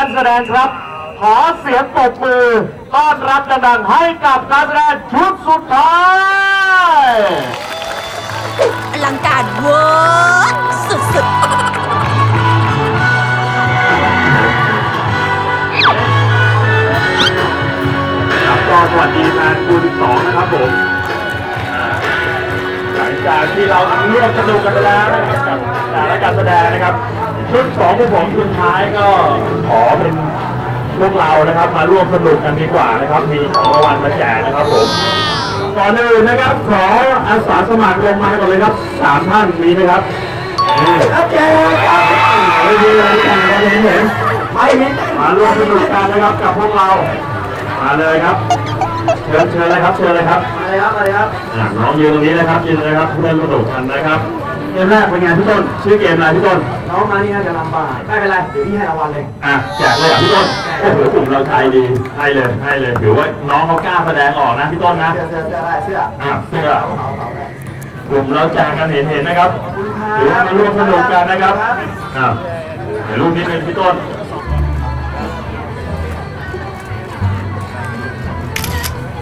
การแสดงครับ ขอเสียงปรบมือต้อนรับดังๆให้กับการแสดงชุดสุดท้ายอลังการเวอร์สุดๆครับก็สวัสดีแฟนคูณสองนะครับผมอ่าหลังจากที่เราร่วมสนุกกันไปแล้วนะครับกับแต่ละการแสดงนะครับ ชุดของพวกผมสุดท้ายก็ขอเป็นพวกเรานะครับ มาร่วมสนุกกันดีกว่านะครับ มีของรางวัลมาแจกนะครับผมก่อนอื่นนะครับ ขออาสาสมัครลงมาก่อนเลยครับสามท่านมีไหมครับนี่ครับแจกไม่ดีเลยกันเราเห็นเห็นไม่เห็นมาร่วมสนุกกันนะครับกับพวกเรา มาเลยครับ เชิญเชิญเลยครับ เชิญเลยครับ มาเลยครับ มาเลยครับน้องยืนตรงนี้นะครับยืนเลยครับเพื่อนสนุกกันนะครับ เกมแรกเป็นไงพี่ต้นชื่อเกมอะไรพี่ต้น น้องมานี่น่าจะลำบากไม่เป็นไรเดี๋ยวพี่ให้รางวัลเลย อะแจกเลยอะพี่ต้นโอ้โหกลุ่มเราใจดีให้เลยให้เลยถือว่าน้องเขากล้าแสดงออกนะพี่ต้นนะเสื้อเสื้อเสื้อได้เสื้ออะเสื้อเอาเอาเอาเอากลุ่มเราแจกกันเห็นเห็นนะครับขอบคุณครับถือว่ามาร่วมสนุกกันนะครับอะเดี๋ยวรูปนี้เป็นพี่ต้น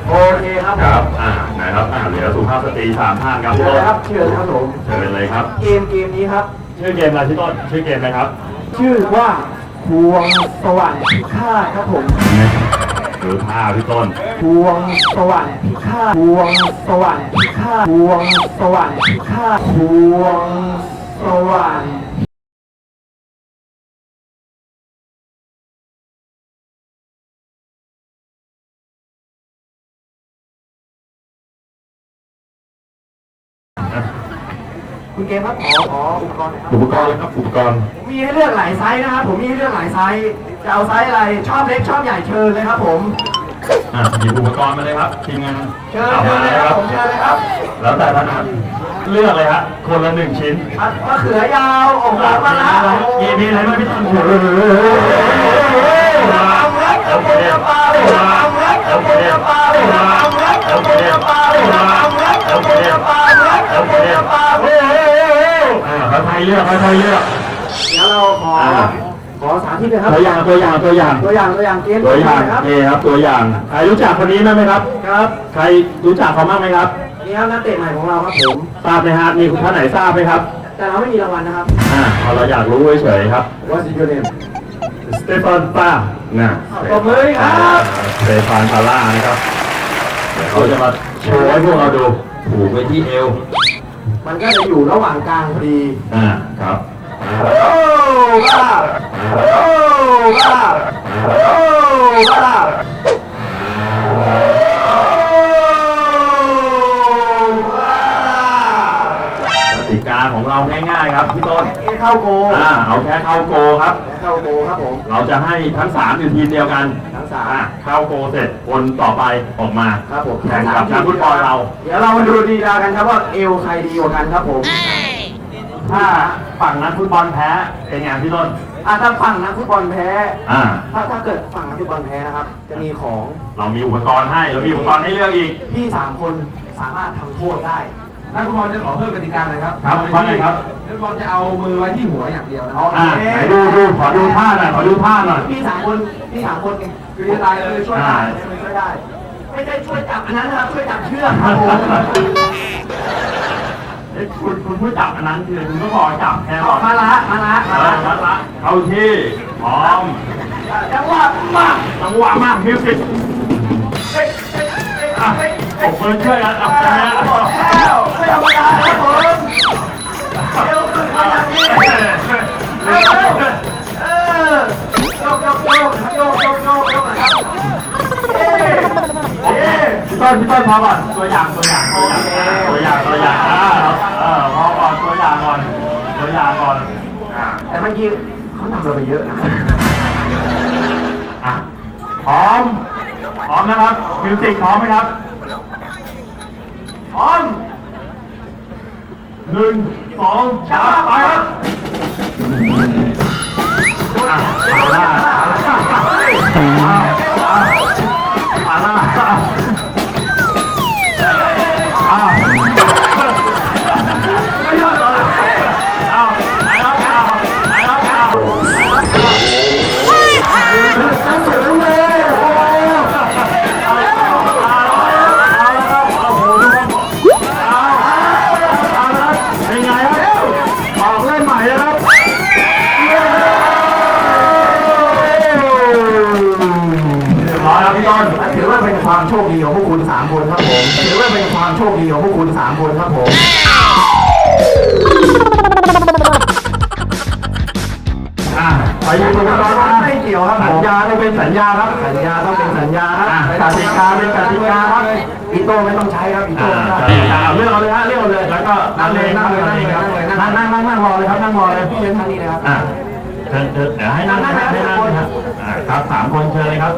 โอเคครับครับอ่า นะครับอ่าเหลือสุภาพสตรีสามท่านครับเชิพี่ญต้เลยนครับเชิญครับผม เชิญเลยครับ เกมเกมนี้ครับ ชื่อเกมอะไรพี่ต้นชื่อเกมอะไรครับชื่อว่าพวงสวรรค์พิฆาตครับผมถือผ้าพี่ต้นพวงสวรรค์พิฆาตพวงสวรรค์พิฆาตพวงสวรรค์พิฆาตพวงสวรรค์ คุณเกมครับขอขออุปกรณ์หน่อยครับ อุปกรณ์เลยครับอุปกรณ์ผมมีให้เลือกหลายไซส์นะครับ ผมมีให้เลือกหลายไซส์ จะเอาไซส์อะไร ชอบเล็กชอบใหญ่เชิญเลยครับผม อะหยิบอุปกรณ์มาเลยครับทีมงานเชิญอาเชิญมาเลยครับ ผมเชิญเลยครับแล้วแต่ท่านครับเลือกเลยครับคนละหนึ่งชิ้นมะเขือยาวโอ้โหมะละมีมีอะไรบ้างพี่ต้นโอ้โหน้ำเล็กน้ำเล็กปลาน้ำเล็กน้ำเล็กปลาน้ำเล็กน้ำเล็กปลาน้ำเล็กน้ำเล็กปลาน้ำเล็กปลาโอ้โหอ่า ค่อยๆเลือกค่อยๆเลือกเดี๋ยวเราขอขอสาธิตเลยครับตัวอย่างตัวอย่างตัวอย่าง ตัวอย่างตัวอย่างเกมตัวอย่างครับนี่ครับตัวอย่างใครรู้จักคนนี้ไหมครับ ครับใครรู้จักเขาบ้างไหมครับนี่ครับนักเตะใหม่ของเราครับผมทราบไหมฮะมีคุณท่านไหนทราบไหมครับแต่เราไม่มีรางวัลนะครับ อ่าพอเราอยากรู้เฉยๆครับ What's your name สเตฟานป้านะปรบมือครับ สเตฟานปาล่านะครับเดี๋ยวเขาจะมาโชว์ให้พวกเราดูผูกไว้ที่เอว มันก็จะอยู่ระหว่างกลางพอดีอ่าครับโอ้บ้าโอ้บ้าโอ้บ้าโอ้บ้ากติกาของเราง่ายๆครับพี่ต้นเอ้เข้าโกอ่าเอาแค่เข้าโกครับเข้าโกครับผม เราจะให้ทั้งสามอยู่ทีมเดียวกันทั้งสาอ่าม เข้าโกเสร็จคนต่อไปออกมาครับผมแข่งกับนักฟุตบอลเรา เดี๋ยวเรามาดูดีดากันครับว่าเอวใครดีกว่ากันครับผม ถ้าฝั่งนักฟุตบอลแพ้เป็นไงพี่ต้นอะถ้าฝั่งนักฟุตบอลแพ้ อ่า ถ้าถ้าเกิดฝั่งนักฟุตบอลแพ้นะครับ จะมีของเรามีอุปกรณ์ให้เรามีอุปกรณ์ให้เลือกอีก พี่สามคนสามารถทำโทษได้ นักฟุตบอลจะขอเพิ่มกติกาหน่อยครับครับว่าไงครับ นักฟุตบอลจะเอามือไว้ที่หัวอย่างเดียวนะเอาอ่าไหนดูดูขอดูท่าหน่อยขอดูท่าหน่อยพี่สามคนพี่สามคน คือจะตายเลยช่วยได้ได้ช่วยได้ ไม่ใช่ช่วยจับอันนั้นนะครับช่วยจับเชือกครับผมเอ้ยคุณคุณผู้จับอันนั้นคือคุณก็บอกจับแค่ออกมาละมาละเอมาอละชัดละเข้าที่พร้อมจังหวะมาจังหวะมากมิวสิกอะผมเพิ่ช่วยกันอะนะฮะแล้วไม่ธรรมดาครับผมเร็วขึ้นมาอย่างนี้ ต้นพี่ต้นพอก่อนตัวอย่างตัวอย่างตัวอย่างตัวอย่างตัวอย่างอ่าเออพอก่อนตัวอย่างก่อนตัวอย่างก่อนอ่าแต่เมื่อกี้เขาทำเราไปเยอะนะอะพร้อมพร้อมนะครับมิวสิกพร้อมไหมครับพร้อมหนึ่งสองสามไปครับอะมาล่ามา สัญญาครับ สัญญาต้องเป็นสัญญาครับอะกติกาเป็นกติกาครับอีโต้ไม่ต้องใช้ครับอีโต้อ่าไม่ต้องกติกาเอาเรื่องเอาเลยฮะเรื่องเอาเลยแล้วก็นั่งเลยนั่งเลยนั่งเลยนั่งเลยนั่งนั่งนั่งนั่งรอเลยครับนั่งรอเลยพี่เชิญทางนี้เลยครับอะเชิญเชิญเดี๋ยวให้นั่งนะครับให้นั่งนะครับอ่าครับสามคนเชิญเลยครับ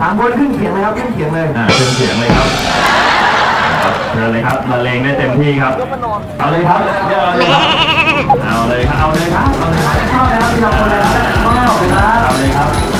สามคนขึ้นเขียงเลยครับขึ้นเขียงเลยอ่าเชิญเสียงเลยครับครับเชิญเลยครับมาเลงได้เต็มที่ครับเอาเลยครับเดี๋ยวเอาเลยครับเอาเลยครับเอาเลยครับเอาเลยครับเข้าเลยครับพี่น้องคนเลยครับเข้าเลยครับเอาเลยครับ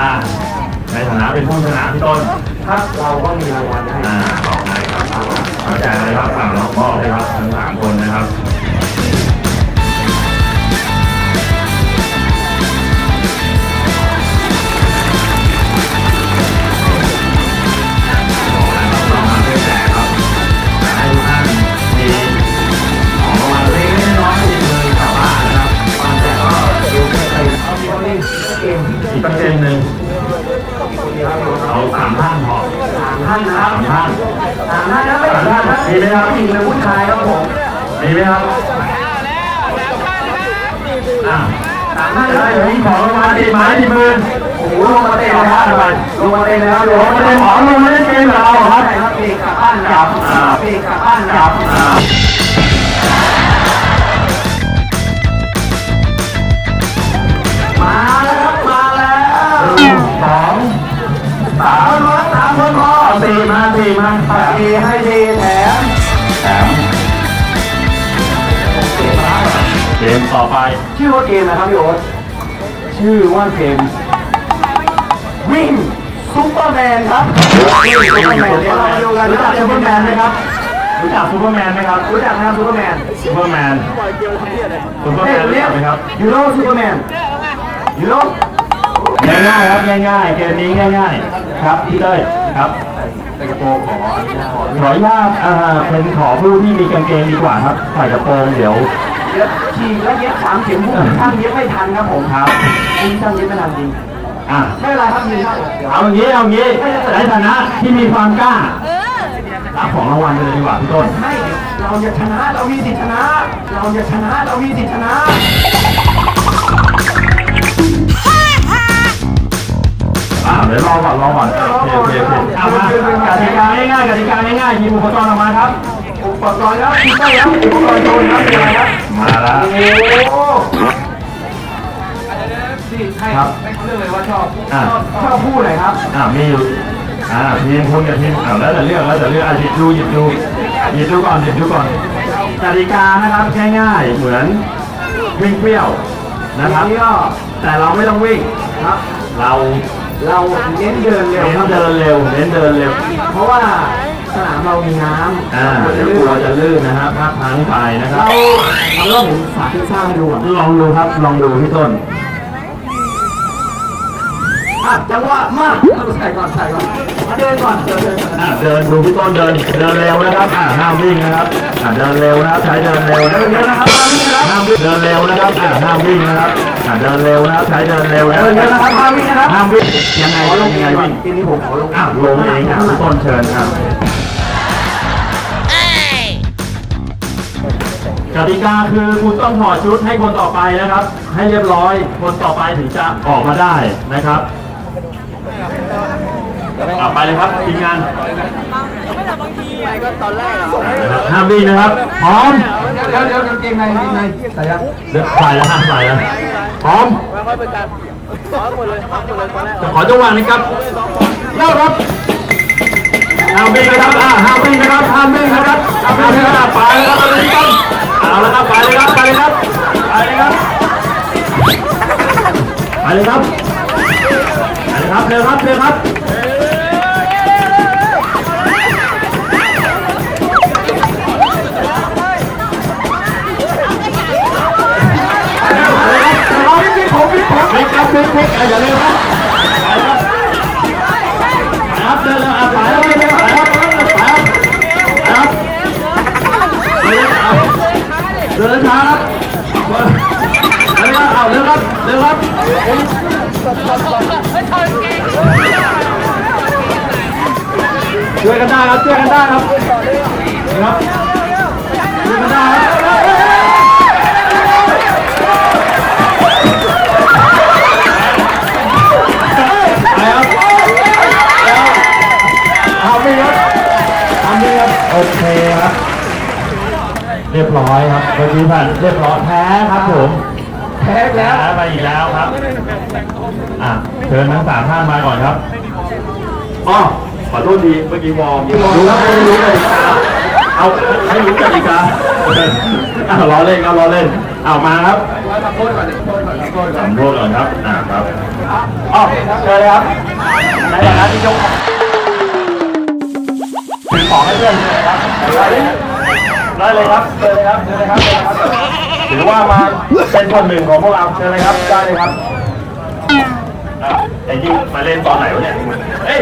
อยอ่าในฐานะเป็นผู้ชนะพี่ต้นครับเราก็มีรางวัลให้อ่าบอกเลยครับเข้าใจเลยครับฝั่งน้องพ่อเลยครับทั้งสามคนนะครับเรามาเพื่อแจกครับให้ทุกท่านมีของรางวัลเล็กๆน้อยๆที่มือกลับบ้านนะครับตอนแจกก็ดูไม่เต็มเอามีคนนี้เกมอีกประเด็นหนึ่ง เอาสามท่านพอสามท่านนะครัสาบมท่านสามท่านนะไม่ใช่ท่านมีไหมครับผู้หญิงหรือผู้ชายครับผมมีไหมครับอะสามท่านได้ได้เดี๋ยวมีของรางวัลดีไม้ดีมือโอ้โหลงมาเต้นเลยครับลงมาเต้นเลยครับลงมาเต้นหอลงมาเล่นเกมเราครับใช่ครับเพลงกลับบ้นกลับเพลงกับบ้นกลับ คนร้อยสามคนพอสี่มาสี่มาแถมดีให้ดีแถมแถมเกมต่อไป ชื่อว่าเกมนะครับพี่โอ๊ตชื่อว่าเกมวิ่งซุปเปอร์แมนครับวิ่งซุปเปอร์แมนเดี๋ยวเรามาดูกันรู้จักซูเปอร์แมนไหมครับรู้จักซูเปอร์แมนไหมครับ รู้จักนะครับซุปเปอร์แมนซูเปอร์แมนซูเปอร์เฮ้แมยนคนรู้นี้จักไหมครับยูโรซุปเปอร์แมนยูโรง่ายๆครับง่ายๆเกมนี้ง่ายๆ ครับพี่เต้ยครับแต่กระโปรงขออนุญาตขอขออนุญาตอ่าเป็นขอผู้ที่มีกางเกงดีกว่าครับใส่กระโปรงเดี๋ยว เย็บฉีกแล้วเย็บสามเข็มผู้ช่างเย็บไม่ทันครับผมครับคุณช่างเย็บไม่ทันจริงอะไม่เป็นไรครับยืนครับเดี๋ยวเอาอย่างนี้เอาอย่างนี้ในฐานะที่มีความกล้ารับของรางวัลไปเลยดีกว่าพี่ต้นไม่เราจะชนะเรามีสิทธิชนะ เราจะชนะเรามีสิทธิชนะ อ่าเดี๋ยวรอก่อนรอก่อนโอเคโอเคโอเคเอามากติกาง่ายๆกติกาง่ายๆหยิบอุปกรณ์ออกมาครับ อุปกรณ์แล้วคุณได้แล้วอุปกรณ์โชว์ครับเป็นอะไรครับมาแล้วโอ้ที่ให้ครับให้เขาเลือกเลยว่าชอบอ่าชอบพูดเลยครับอ่ามีอยู่อ่าทีมคุณกับทีมอ่าแล้วแต่เลือกแล้วแต่เลือกอะหยิบดูหยิบดูหยิบดูก่อนหยิบดูก่อนกติกานะครับง่ายๆเหมือนวิ่งเปรี้ยวนะครับก็แต่เราไม่ต้องวิ่งครับ เรา เราเน้นเดินเร็วเน้นครับเดินเร็วเน้นเดินเร็ว เพราะว่าสนามเรามีน้ำอ่าเราเดี๋จะยวกลื่ลัวนจะลื่นนะครับพลาดพลั้งไปนะครัเราบเราเริ่มผมสาธิตสร้างให้ดูอะลองดูครับ ลองดูพี่ต้น อะจังหวะมากใส่ก่อนใส่ก่อนมาเดินก่อนเดินเดินก่อนอะเดินดูพี่ต้นเดินเดินเร็วนะครับอ่าห้ามวิ่งนะครับอ่าเดินเร็วนะครับใช้เดินเร็วเดินเร็วนะครับห้ามวิ่งนะครับห้ามวิ่งเดินเร็วนะครับอ่าห้ามวิ่งนะครับ อ่าเดินเร็วนะครับใช้เดินเร็วนะเดินเร็วนะครับห้ามวิ่งนะครับห้ามวิ่งยังไงขอลยังงไงก่อนวิ่งทีนี้ผมขอลงอ้าวลงเองอะพี่ต้นเชิญครับกติกาคือคุณต้องถอดชุดให้คนต่อไปนะครับ ให้เรียบร้อยคนต่อไปถึงจะออกมาได้นะครับอะไปเลยครับทีมงานห้ามวิ่งนะครับ พร้อม เดี๋ยวเดี๋ยวกางเกงในกางเกงในใส่ยังเลือกใส่แล้ว ฮะใส่แล้วพร้อมจะขอจังหวะนะครับเล่าครับห้ามวิ่งนะครับอ่าห้ามวิ่งนะครับห้ามวิ่งนะครับห้ามวิ่งนะครับไปแล้วครับตอนนี้ต้นเอาละครับไปเลยครับไปเลยครับไปเลยครับไปเลยครับไปเลยครับเร็วครับเร็วครับ ครับช่วยกันได้ครับครับช่วยกันได้ครับไปครับแล้วเอาไม่ครับทำไม่ครับโอเคครับ เรียบร้อยครับเมื่อกี้ผ่านเรียบร้อยแพ้ครับผมแพ้แล้วแพ้ไปอีกแล้วครับ อะเชิญทั้งสามท่านมาก่อนครับอ๋อ ขอโทษดีเมื่อกี้วอร์มรู้ครับไม่รู้กติกาเอาให้รู้กติกาอะล้อเล่นครับล้อเล่นเอามาครับทำโทษก่อนทำโทษก่อนครับอ่าครับอ๋อเชิญเลยครับในฐานะที่ยกถือของให้เพื่อนเลยครับได้เลยครับเชิญเลยครับเชิญเลยครับเชิญเลยครับถือว่ามาเป็นคนหนึ่งของพวกเราเชิญเลยครับได้เลยครับอะไอ้ยิ่งมาเล่นตอนไหนวะเนี่ยเฮ้ย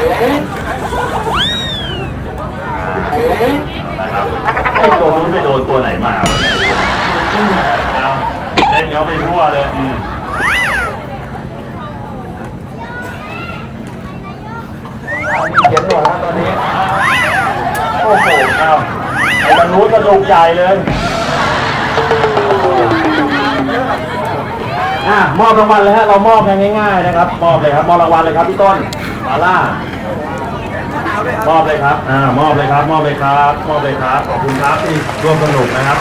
ไอ้ตัวนู้นไปโดนตัวไหนมาเนี่ยเอาเล่นเขาไปทั่วเลยเขียนหมดแล้วตอนนี้ โอ้โหเอาไอ้ตรงนู้นกระดูกใหญ่เลยอะมอบรางวัลเลยฮะ เรามอบกันง่ายๆนะครับ มอบเลยครับ มอบรางวัลเลยครับพี่ต้น มาล่ามอบเลยครับอ่ามอบเลยครับ มอบเลยครับ มอบเลยครับ ขอบคุณครับที่ร่วมสนุกนะครับ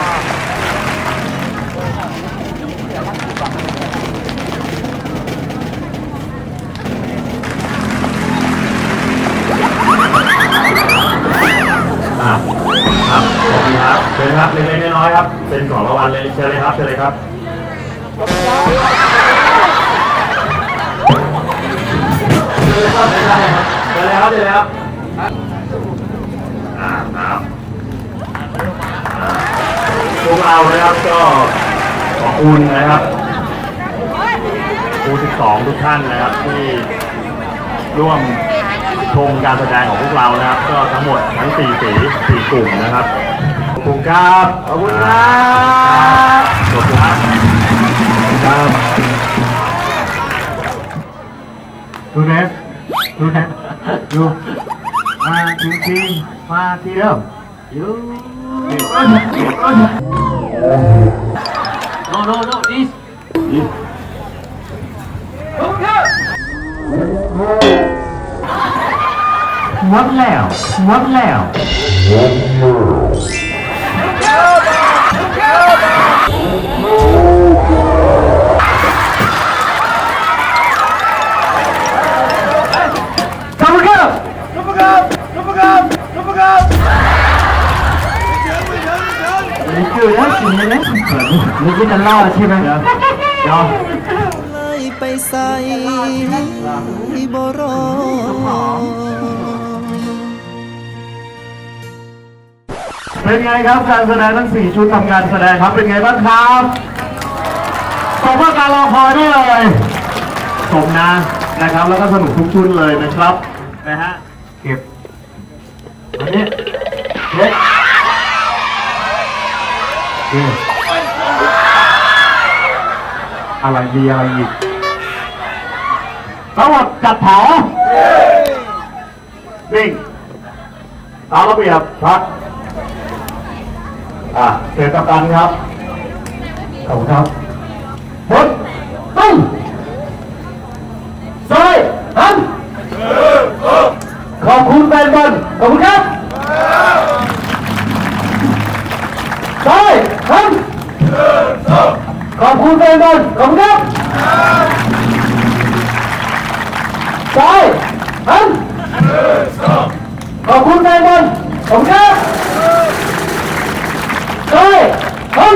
ครับขอบคุณครับเชิญครับเล็กๆน้อยๆครับ เป็นของรางวัลเลยเชิญเลยครับเชิญเลยครับ เชิญเลยครับเชิญเลยครับอ่าครับอ่าพวกเรานะครับก็ขอบคุณนะครับครู12 ทุกท่านนะครับที่ร่วมชมการแสดงของพวกเรานะครับ ก็ทั้งหมดทั้ง 4 สี4กลุ่มนะครับขอบคุณครับขอบคุณครับขอบคุณครับครับดูเน็ตดูเน็ อยู่มาจริงๆมาทีเดียวยู no no no this หมดแล้วหมดแล้วขอบ นี่แล้วสิเนี่ยนะนี่กินกันเล้าใช่ไหมเดี๋ยวเดี๋ยวเลยไปใส่บรอเป็นไงครับการแสดงทั้งสี่ชุดทำการแสดงครับเป็นไงบ้างครับขอบว่าการรอคอยได้เลยสมนะนะครับ แล้วก็สนุกทุกชุดเลยนะครับนะฮะเก็บอันนี้เก็บ เก็บอะไรดีอะไรอีกทั้งหมดจัดแถววิ่งตามระเบียบพักอะเสร็จกับการครับขอบคุณครับพุทธตุ้ง คุณแฟนบอลขอบคุณครับซ้ายหันขอบคุณแฟนบอลขอบคุณครับซ้ายหัน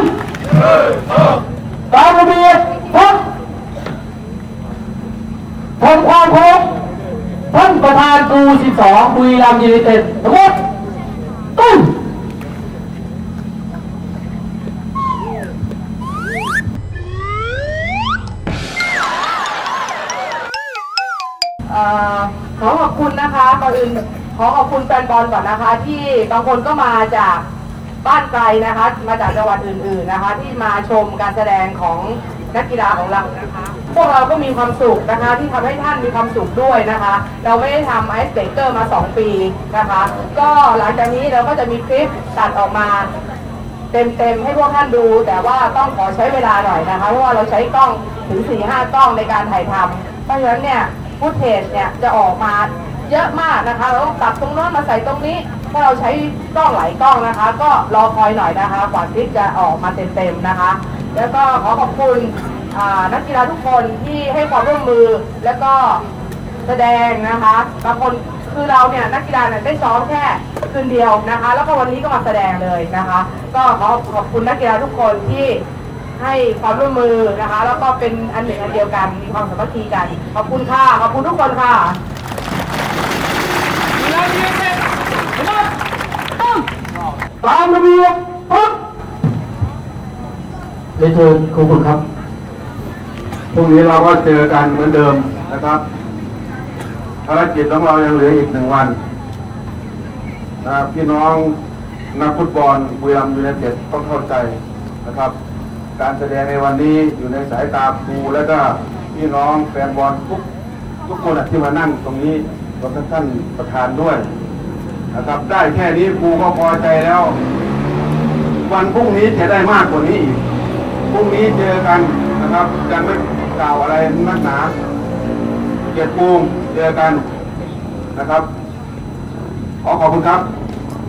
ตามระเบียบพักทำความเคารพท่านประธานตู12บุรีรัมย์ยูไนเต็ดทั้งหมด ก่อนอื่นขอขอบคุณแฟนบอลก่อนนะคะ ที่บางคนก็มาจากบ้านไกลนะคะ มาจากจังหวัดอื่น ๆนะคะ ที่มาชมการแสดงของนักกีฬาของเรานะคะ พวกเราก็มีความสุขนะคะ ที่ทำให้ท่านมีความสุขด้วยนะคะ เราไม่ได้ทำไอซ์เบเกอร์มา 2 ปีนะคะ ก็หลังจากนี้เราก็จะมีคลิปตัดออกมาเต็มๆให้พวกท่านดู แต่ว่าต้องขอใช้เวลาหน่อยนะคะ เพราะว่าเราใช้กล้องถึง4-5กล้องในการถ่ายทำเพราะฉะนั้นเนี่ยฟุตเทจเนี่ยจะออกมา เยอะมากนะคะเราต้องตัดตรงโน้นมาใส่ตรงนี้ถ้าเราใช้กล้องหลายกล้องนะคะ ก็รอคอยหน่อยนะคะกว่าคลิปจะออกมาเต็มๆนะคะ แล้วก็ขอขอบคุณนักกีฬาทุกคนที่ให้ความร่วมมือแล้วก็แสดงนะคะบางคนคือเราเนี่ยนักกีฬาเนี่ยได้ซ้อมแค่คืนเดียวนะคะ แล้วก็วันนี้ก็มาแสดงเลยนะคะ ก็ขอขอบคุณนักกีฬาทุกคนที่ให้ความร่วมมือนะคะ แล้วก็เป็นอันหนึ่งอันเดียวกันมีความสามัคคีกัน ขอบคุณค่ะ ขอบคุณทุกคนค่ะ ตามระเบียบปั๊บเรียนเชิญครูคุณครับพรุ่งนี้เราก็เจอกันเหมือนเดิมนะครับภารกิจของเรายังเหลืออีกหนึ่งวันนะครับพี่น้องนักฟุตบอลบุรีรัมย์ยูไนเต็ดต้องเข้าใจนะครับ การแสดงในวันนี้อยู่ในสายตาครูและก็พี่น้องแฟนบอลทุกทุกคนที่มานั่งตรงนี้รวมทั้งท่านประธานด้วย นะครับได้แค่นี้ครูก็พอใจแล้ว วันพรุ่งนี้จะได้มากกว่านี้อีกพรุ่งนี้เจอกันนะครับยังไม่กล่าวอะไรนักหนาเกียรติภูมิเจอกันนะครับ ขอขอบคุณครับ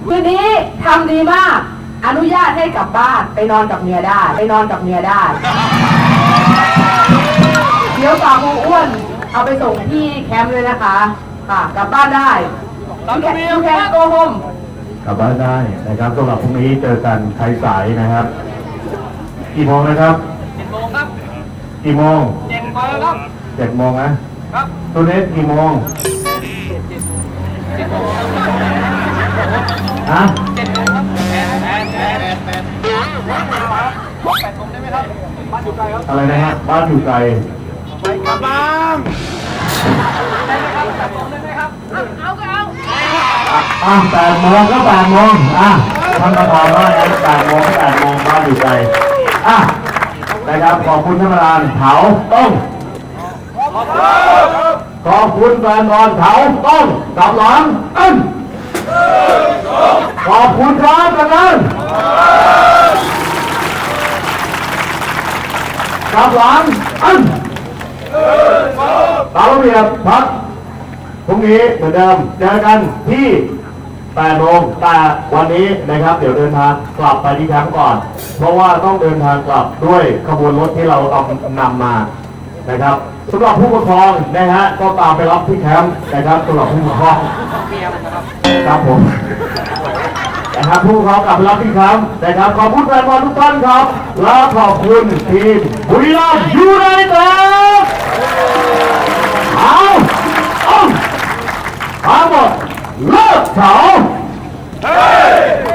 คืนนี้ทำดีมาก อนุญาตให้กลับบ้านไปนอนกับเมียได้ไปนอนกับเมียได้เดี๋ยวฝากครูอ้วน เอาไปส่งที่แคมป์เลยนะคะ ค่ะ กลับบ้านได้ ยูแคนยูแคนโกโฮมกลับบ้านได้นะครับสำหรับพรุ่งนี้เจอกันใครสายนะครับ กี่โมงนะครับเจ็ดโมงครับกี่โมงเจ็ดโมงครับเจ็ดโมงนะครับตัวเล็กกี่โมงฮะเจ็ดโมงครับอะไรนะฮะบ้านอยู่ไกลไปกลับบ้าน อะแปดโมงก็แปดโมงอะท่านประธานว่าอย่างแปดโมงแปดโมงบ้านอยู่ไกลอะนะครับขอบคุณท่านประธานเผาต้มขอบคุณแฟนบอลเผาต้มกับหลังอันขอบคุณครับกันนั้นกับหลังอัน ตามระเบียบพักพรุ่งนี้เหมือนเดิมเจอกันที่8โมงแต่วันนี้นะครับ เดี๋ยวเดินทางกลับไปที่แคมป์ก่อน เพราะว่าต้องเดินทางกลับด้วยขบวนรถที่เราเอานำมานะครับสำหรับผู้ปกครองนะฮะก็ตามไปรับที่แคมป์นะครับสำหรับผู้ปกครองครับผมนะครับผู้ปกครองกลับไปรับที่แคมป์นะครับขอบคุณแฟนบอลทุกท่านครับ และขอบคุณทีมบุรีรัมย์ยูไนเต็ด เอาเอาทั้งหมดเลิกเฉาเฮ้